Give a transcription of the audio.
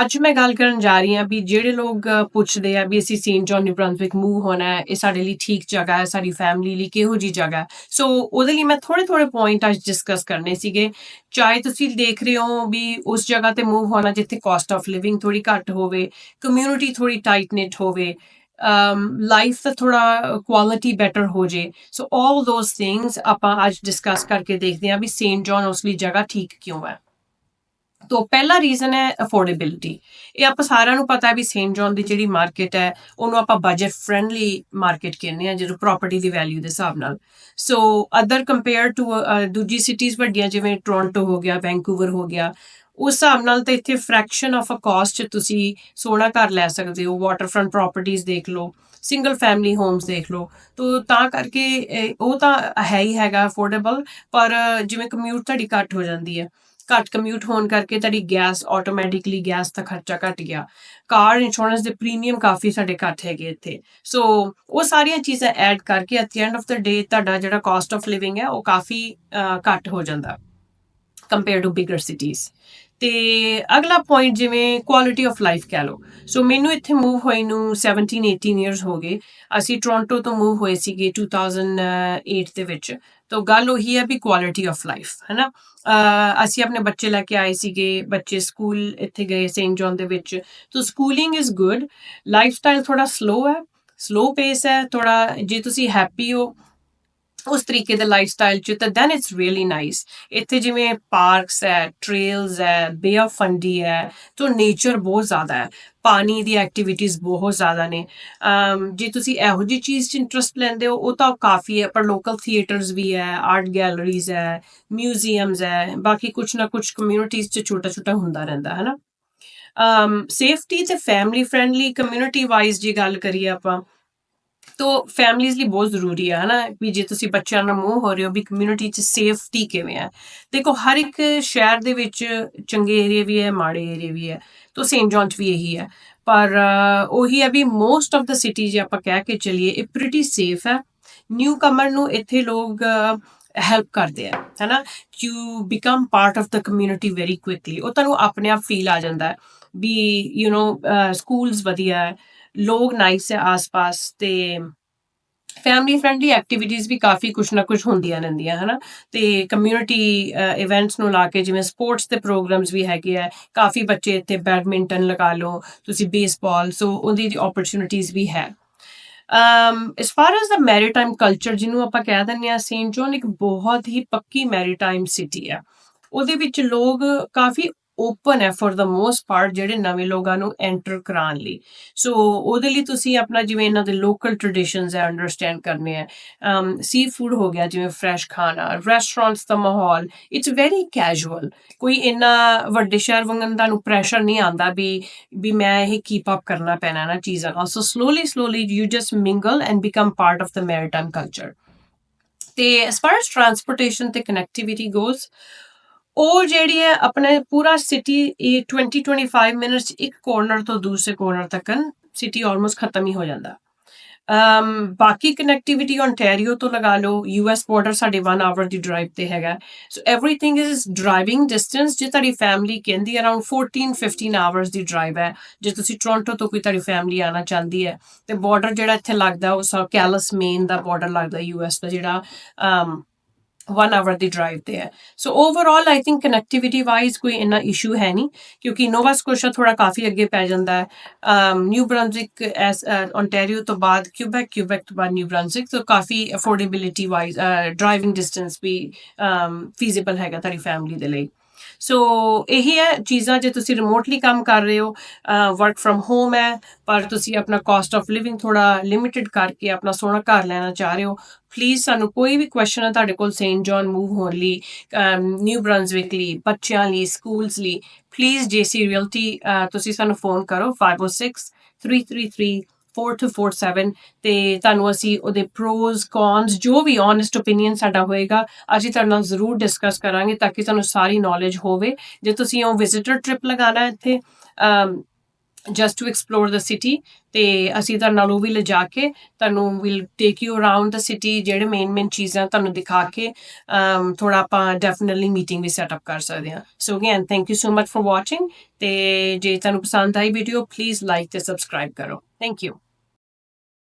ਅੱਜ ਮੈਂ ਗੱਲ ਕਰਨ ਜਾ ਰਹੀ ਹਾਂ ਵੀ ਜਿਹੜੇ ਲੋਕ ਪੁੱਛਦੇ ਆ ਵੀ ਅਸੀਂ Saint John New Brunswick move ਹੋਣਾ ਹੈ, ਇਹ ਸਾਡੇ ਲਈ ਠੀਕ ਜਗ੍ਹਾ ਹੈ, ਸਾਡੀ ਫੈਮਿਲੀ ਲਈ ਕਿਹੋ ਜੀ ਜਗ੍ਹਾ ਹੈ। ਸੋ ਉਹਦੇ ਲਈ ਮੈਂ ਥੋੜੇ ਥੋੜੇ ਪੁਆਇੰਟ ਅੱਜ ਡਿਸਕਸ ਕਰਨੇ ਸੀਗੇ। ਚਾਹੇ ਤੁਸੀਂ ਦੇਖ ਰਹੇ ਹੋ ਵੀ ਉਸ ਜਗ੍ਹਾ ਤੇ ਮੂਵ ਹੋਣਾ ਜਿੱਥੇ ਕਾਸਟ ਆਫ ਲਿਵਿੰਗ ਥੋੜੀ ਘੱਟ ਹੋਵੇ ਕਮਿਊਨਿਟੀ ਥੋੜੀ ਟਾਈਟ ਨਿਟ ਹੋਵੇ ਲਾਈਫ ਦਾ ਥੋੜਾ ਕੁਆਲਿਟੀ ਬੈਟਰ ਹੋ ਜੇ। ਸੋ ਆਲ ਦੋਸ ਥਿੰਗਸ ਆਪਾਂ ਅੱਜ ਡਿਸਕਸ ਕਰਕੇ ਦੇਖਦੇ ਹਾਂ ਵੀ ਸੇਂਟ ਜੌਨ ਉਸ ਲਈ ਜਗ੍ਹਾ ਠੀਕ ਕਿਉਂ ਹੈ। ਤੋ ਪਹਿਲਾ ਰੀਜ਼ਨ ਹੈ ਅਫੋਰਡੇਬਿਲਟੀ ਇਹ ਆਪਾਂ ਸਾਰਿਆਂ ਨੂੰ ਪਤਾ ਹੈ ਵੀ ਸੇਂਟ ਜੌਨ ਦੀ ਜਿਹੜੀ ਮਾਰਕੀਟ ਹੈ, ਉਹਨੂੰ ਆਪਾਂ ਬਜਟ ਫ੍ਰੈਂਡਲੀ ਮਾਰਕੀਟ ਕਹਿੰਦੇ ਆ ਜਦੋਂ ਪ੍ਰਾਪਰਟੀ ਦੀ ਵੈਲਿਊ ਦੇ ਹਿਸਾਬ ਨਾਲ। ਸੋ ਅਦਰ ਕੰਪੇਅਰ ਟੂ ਦੂਜੀ ਸਿਟੀਜ਼ ਵੱਡੀਆਂ, ਜਿਵੇਂ ਟੋਰਾਂਟੋ ਹੋ ਗਿਆ ਵੈਂਕੂਵਰ ਹੋ ਗਿਆ, ਉਸ ਹਿਸਾਬ ਨਾਲ ਤਾਂ ਇੱਥੇ ਫ੍ਰੈਕਸ਼ਨ ਆਫ ਅ ਕਾਸਟ ਤੁਸੀਂ ਸੋਹਣਾ ਘਰ ਲੈ ਸਕਦੇ ਹੋ ਵਾਟਰਫਰੰਟ ਪ੍ਰਾਪਰਟੀਆਂ ਦੇਖ ਲਓ ਸਿੰਗਲ ਫੈਮਿਲੀ ਹੋਮਸ ਦੇਖ ਲਓ। ਤੋ ਤਾਂ ਕਰਕੇ ਉਹ ਤਾਂ ਹੈ ਹੀ ਹੈਗਾ ਅਫੋਰਡੇਬਲ ਪਰ, ਜਿਵੇਂ ਕਮਿਊਟ ਤੁਹਾਡੀ ਘੱਟ ਹੋ ਜਾਂਦੀ ਹੈ। ਘੱਟ ਕਮਿਊਟ ਹੋਣ ਕਰਕੇ ਤੁਹਾਡੀ ਗੈਸ ਆਟੋਮੈਟਿਕਲੀ ਗੈਸ ਦਾ ਖਰਚਾ ਘਟ ਗਿਆ। ਕਾਰ ਇੰਸ਼ੋਰੈਂਸ ਦੇ ਪ੍ਰੀਮੀਅਮ ਕਾਫੀ ਸਾਡੇ ਘੱਟ ਹੈਗੇ ਇੱਥੇ। ਸੋ ਉਹ ਸਾਰੀਆਂ ਚੀਜ਼ਾਂ ਐਡ ਕਰਕੇ at the end of the day ਤੁਹਾਡਾ ਜਿਹੜਾ ਕਾਸਟ ਆਫ ਲਿਵਿੰਗ ਹੈ ਉਹ ਕਾਫੀ ਘੱਟ ਹੋ ਜਾਂਦਾ। ਕੰਪੇਅਰ ਟੂ ਬਿਗਰ ਸਿਟੀਜ਼ ਤੇ ਅਗਲਾ ਪੁਆਇੰਟ ਜਿਵੇਂ ਕੁਆਲਿਟੀ ਆਫ ਲਾਈਫ ਕਹਿ ਲਓ। ਸੋ ਮੈਨੂੰ ਇੱਥੇ ਮੂਵ ਹੋਈ ਨੂੰ 17 18 ਇਅਰਸ ਹੋ ਗਏ। ਅਸੀਂ ਟੋਰਾਂਟੋ ਤੋਂ ਮੂਵ ਹੋਏ ਸੀਗੇ 2008 ਦੇ ਵਿੱਚ। ਤੋ ਗੱਲ ਉਹੀ ਹੈ ਵੀ ਕੁਆਲਿਟੀ ਆਫ ਲਾਈਫ ਹੈਨਾ? ਅਹ ਅਸੀਂ ਆਪਣੇ ਬੱਚੇ ਲੈ ਕੇ ਆਏ ਸੀਗੇ। ਬੱਚੇ ਸਕੂਲ ਇੱਥੇ ਗਏ ਸੇਂਟ ਜੌਨ ਦੇ ਵਿੱਚ। ਤੋ schooling is good life style ਥੋੜਾ ਸਲੋ ਹੈ। ਸਲੋ ਪੇਸ ਹੈ। ਥੋੜਾ ਜੇ ਤੁਸੀਂ ਹੈਪੀ ਹੋ ਉਸ ਤਰੀਕੇ ਦੇ ਲਾਈਫ ਸਟਾਈਲ ਚ, ਤਾਂ ਦੈਨ ਇਟਸ ਰੀਅਲੀ ਨਾਈਸ ਇੱਥੇ ਜਿਵੇਂ ਪਾਰਕਸ ਹੈ ਟ੍ਰੇਲਸ ਹੈ ਬੇ ਆਫ ਫੰਡੀ ਹੈ, ਤੋਂ ਨੇਚਰ ਬਹੁਤ ਜ਼ਿਆਦਾ ਹੈ। ਪਾਣੀ ਦੀ ਐਕਟੀਵਿਟੀਜ਼ ਬਹੁਤ ਜ਼ਿਆਦਾ ਨੇ। ਜੇ ਤੁਸੀਂ ਇਹੋ ਜਿਹੀ ਚੀਜ਼ 'ਚ ਇੰਟਰਸਟ ਲੈਂਦੇ ਹੋ, ਉਹ ਤਾਂ ਕਾਫੀ ਹੈ, ਪਰ ਲੋਕਲ ਥੀਏਟਰਸ ਵੀ ਹੈ ਆਰਟ ਗੈਲਰੀਜ਼ ਹੈ ਮਿਊਜ਼ੀਅਮਸ ਹੈ, ਬਾਕੀ ਕੁਝ ਨਾ ਕੁਝ ਕਮਿਊਨਿਟੀਜ਼ 'ਚ ਛੋਟਾ ਛੋਟਾ ਹੁੰਦਾ ਰਹਿੰਦਾ ਹੈ ਨਾ ਸੇਫਟੀ ਤੇ ਫੈਮਿਲੀ ਫ੍ਰੈਂਡਲੀ ਕਮਿਊਨਿਟੀ ਵਾਈਜ਼ ਜੇ ਗੱਲ ਕਰੀਏ ਆਪਾਂ ਤੋ ਫੈਮਲੀਜ਼ ਲਈ ਬਹੁਤ ਜ਼ਰੂਰੀ ਹੈ ਹਨਾ? ਵੀ ਜੇ ਤੁਸੀਂ ਬੱਚਿਆਂ ਨਾਲ ਮੂੰਹ ਹੋ ਰਹੇ ਹੋ ਵੀ ਕਮਿਊਨਿਟੀ 'ਚ ਸੇਫਟੀ ਕਿਵੇਂ ਹੈ ਦੇਖੋ, ਹਰ ਇੱਕ ਸ਼ਹਿਰ ਦੇ ਵਿੱਚ ਚੰਗੇ ਏਰੀਆ ਵੀ ਹੈ, ਮਾੜੇ ਏਰੀਆ ਵੀ ਹੈ, ਤੋ ਸੇਂਟ ਜੌਨ 'ਚ ਵੀ ਇਹੀ ਹੈ। ਪਰ ਉਹੀ ਹੈ ਵੀ ਮੋਸਟ ਆਫ ਦ ਸਿਟੀ ਜੇ ਆਪਾਂ ਕਹਿ ਕੇ ਚਲੀਏ, ਇਹ ਪ੍ਰੀਟੀ ਸੇਫ ਹੈ। ਨਿਊ ਕਮਰ ਨੂੰ ਇੱਥੇ ਲੋਕ ਹੈਲਪ ਕਰਦੇ ਆ, ਹੈਨਾ? You become part of the community very quickly ਉਹ ਤੁਹਾਨੂੰ ਆਪਣੇ ਆਪ ਫੀਲ ਆ ਜਾਂਦਾ ਹੈ ਵੀ ਯੂ نو ਸਕੂਲਸ ਵਧੀਆ ਹੈ ਲੋਕ नाइस ਹੈ ਆਸ-ਪਾਸ ਤੇ ਫੈਮਿਲੀ ਫਰੈਂਡਲੀ ਐਕਟੀਵਿਟੀਜ਼ ਵੀ ਕਾਫੀ ਕੁਛ ਨਾ ਕੁਛ ਹੁੰਦੀਆਂ ਰਹਿੰਦੀਆਂ, ਹਨਾ? ਤੇ ਕਮਿਊਨਿਟੀ ਇਵੈਂਟਸ ਨੂੰ ਲਾ ਕੇ ਜਿਵੇਂ ਸਪੋਰਟਸ ਦੇ ਪ੍ਰੋਗਰਾਮਸ ਵੀ ਹੈਗੇ ਆ, ਕਾਫੀ ਬੱਚੇ ਇੱਥੇ ਬੈਡਮਿੰਟਨ ਲਗਾ ਲਓ, ਤੁਸੀਂ ਬੇਸਬਾਲ ਸੋ ਉਹਦੀ ਓਪਰਚ्युनिटीज ਵੀ ਹੈ। ਅਮ as far as the maritime culture ਜਿਹਨੂੰ ਆਪਾਂ ਕਹਿ ਦਿੰਦੇ ਆ ਸੇਂਟ ਜੌਨ ਇੱਕ ਬਹੁਤ ਹੀ ਪੱਕੀ ਮੈਰੀਟਾਈਮ ਸਿਟੀ ਆ। ਉਹਦੇ ਵਿੱਚ ਲੋਕ ਕਾਫੀ ਓਪਨ ਹੈ ਫॉर the ਮੋਸਟ ਪਾਰਟ ਜਿਹੜੇ ਨਵੇਂ ਲੋਕਾਂ ਨੂੰ ਐਂਟਰ ਕਰਾਉਣ ਲਈ। ਸੋ ਉਹਦੇ ਲਈ ਤੁਸੀਂ ਆਪਣਾ ਜਿਵੇਂ ਇਹਨਾਂ ਦੇ ਲੋਕਲ ਟ੍ਰੈਡੀਸ਼ਨਸ ਹੈ ਅੰਡਰਸਟੈਂਡ ਕਰਨੇ ਹੈ। ਸੀ ਫੂਡ ਹੋ ਗਿਆ, ਜਿਵੇਂ ਫਰੈਸ਼ ਖਾਣਾ ਰੈਸਟੋਰੈਂਟਸ ਦਾ ਮਾਹੌਲ ਇਟਸ ਵੈਰੀ ਕੈਜੂਅਲ ਕੋਈ ਇੰਨਾ ਵੱਡੇ ਸ਼ਹਿਰ ਵਾਂਗਨ ਤੁਹਾਨੂੰ ਪ੍ਰੈਸ਼ਰ ਨਹੀਂ ਆਂਦਾ ਵੀ ਵੀ ਮੈਂ ਇਹ ਕੀਪ ਅਪ ਕਰਨਾ ਪੈਣਾ ਨਾ ਚੀਜ਼ਾਂ ਨਾਲ। So slowly slowly you just mingle and become part of the maritime culture ਤੇ ਐਸ ਫਾਰ ਐਸ ਟਰਾਂਸਪੋਰਟੇਸ਼ਨ ਤੇ ਕਨੈਕਟੀਵਿਟੀ ਗੋਜ਼ ਉਹ ਜਿਹੜੀ ਹੈ ਆਪਣੇ ਪੂਰਾ ਸਿਟੀ ਇਹ 20 25 ਮਿੰਟਸ ਇੱਕ ਕੋਰਨਰ ਤੋਂ ਦੂਸਰੇ ਕੋਰਨਰ ਤੱਕ ਸਿਟੀ ਆਲਮੋਸਟ ਖਤਮ ਹੀ ਹੋ ਜਾਂਦਾ ਅਮ ਬਾਕੀ ਕਨੈਕਟੀਵਿਟੀ ਓਨਟਾਰੀਓ ਤੋਂ ਲਗਾ ਲਓ ਯੂਐਸ ਬਾਰਡਰ ਸਾਡੇ 1 ਆਵਰ ਦੀ ਡਰਾਈਵ ਤੇ ਹੈਗਾ so everything is driving distance ਜੇ ਤੁਹਾਡੀ ਫੈਮਿਲੀ ਕਹਿੰਦੀ ਅਰਾਊਂਡ 14 15 ਆਵਰਸ ਦੀ ਡਰਾਈਵ ਹੈ ਜੇ ਤੁਸੀਂ ਟੋਰਾਂਟੋ ਤੋਂ ਕੋਈ ਤੁਹਾਡੀ ਫੈਮਿਲੀ ਆਣਾ ਚਾਹੁੰਦੀ ਹੈ ਤੇ ਬਾਰਡਰ ਜਿਹੜਾ ਇੱਥੇ ਲੱਗਦਾ ਉਹ ਸਾ ਕੈਲਸ ਮੇਨ ਦਾ ਬਾਰਡਰ ਲੱਗਦਾ ਯੂਐਸ ਦਾ ਜਿਹੜਾ ਅਮ 1 ਆਵਰ ਦੀ ਡਰਾਈਵ ਤੇ ਹੈ so overall I think connectivity wise ਕੋਈ ਇੰਨਾ ਇਸ਼ੂ ਹੈ ਨਹੀਂ ਕਿਉਂਕਿ ਨੋਵਾ ਸਕੋਸ਼ਾ ਥੋੜਾ ਕਾਫੀ ਅੱਗੇ ਪੈ ਜਾਂਦਾ ਹੈ ਨਿਊ ਬ੍ਰੰਜ਼ਿਕ ਐਸ ਓਨਟਾਰੀਓ ਤੋਂ ਬਾਅਦ ਕਿਊਬੈਕ ਕਿਊਬੈਕ ਤੋਂ ਬਾਅਦ ਨਿਊ ਬ੍ਰੰਜ਼ਿਕ ਤੋਂ ਕਾਫੀ ਅਫੋਰਡੇਬਿਲਿਟੀ ਵਾਈਜ਼ ਡਰਾਈਵਿੰਗ ਡਿਸਟੈਂਸ ਵੀ ਫੀਜ਼ੀਬਲ ਹੈਗਾ ਤੁਹਾਡੀ ਫੈਮਿਲੀ ਦੇ ਲਈ ਸੋ ਇਹੀ ਹੈ ਚੀਜ਼ਾਂ ਜੇ ਤੁਸੀਂ ਰਿਮੋਟਲੀ ਕੰਮ ਕਰ ਰਹੇ ਹੋ ਵਰਕ ਫਰਮ ਹੋਮ ਹੈ, ਪਰ ਤੁਸੀਂ ਆਪਣਾ ਕਾਸਟ ਆਫ ਲਿਵਿੰਗ ਥੋੜਾ ਲਿਮਿਟਿਡ ਕਰਕੇ ਆਪਣਾ ਸੋਹਣਾ ਘਰ ਲੈਣਾ ਚਾਹ ਰਹੇ ਹੋ ਪਲੀਜ਼ ਸਾਨੂੰ ਕੋਈ ਵੀ ਕੁਐਸਚਨ ਹੈ ਤੁਹਾਡੇ ਕੋਲ ਸੇਂਟ ਜੌਨ ਮੂਵ ਹੋਣ ਲਈ ਨਿਊ ਬ੍ਰੰਜ਼ਵਿਕ ਲਈ, ਬੱਚਿਆਂ ਲਈ ਸਕੂਲਸ ਲਈ ਪਲੀਜ਼ ਜੇਸੀ ਰੀਅਲਟੀ ਤੁਸੀਂ ਸਾਨੂੰ ਫੋਨ ਕਰੋ 506 333 4247 ਤੇ ਤੁਹਾਨੂੰ ਅਸੀਂ ਉਹਦੇ ਪ੍ਰੋਜ਼ ਕੌਨਸ ਜੋ ਵੀ ਓਨੈਸਟ ਓਪੀਨੀਅਨ ਸਾਡਾ ਹੋਏਗਾ, ਅਸੀਂ ਤੁਹਾਡੇ ਨਾਲ ਜ਼ਰੂਰ ਡਿਸਕਸ ਕਰਾਂਗੇ ਤਾਂ ਕਿ ਤੁਹਾਨੂੰ ਸਾਰੀ ਨੌਲੇਜ ਹੋਵੇ। ਜੇ ਤੁਸੀਂ ਉਹ ਵਿਜ਼ਿਟਰ ਟ੍ਰਿਪ ਲਗਾਣਾ ਇੱਥੇ, ਅਮ just to explore the city ਤੇ ਅਸੀਂ ਤੁਹਾਡੇ ਨਾਲ ਉਹ ਵੀ ਲਿਜਾ ਕੇ ਤੁਹਾਨੂੰ will take you around the city ਜਿਹੜੇ ਮੇਨ ਮੇਨ ਚੀਜ਼ਾਂ ਤੁਹਾਨੂੰ ਦਿਖਾ ਕੇ ਥੋੜਾ ਆਪਾਂ ਡੈਫੀਨਿਟਲੀ ਮੀਟਿੰਗ ਵੀ ਸੈਟਅਪ ਕਰ ਸਕਦੇ ਹਾਂ। So again thank you so much for watching ਤੇ ਜੇ ਤੁਹਾਨੂੰ ਪਸੰਦ ਆਈ ਵੀਡੀਓ ਪਲੀਜ਼ ਲਾਈਕ ਤੇ ਸਬਸਕ੍ਰਾਈਬ ਕਰੋ। Thank you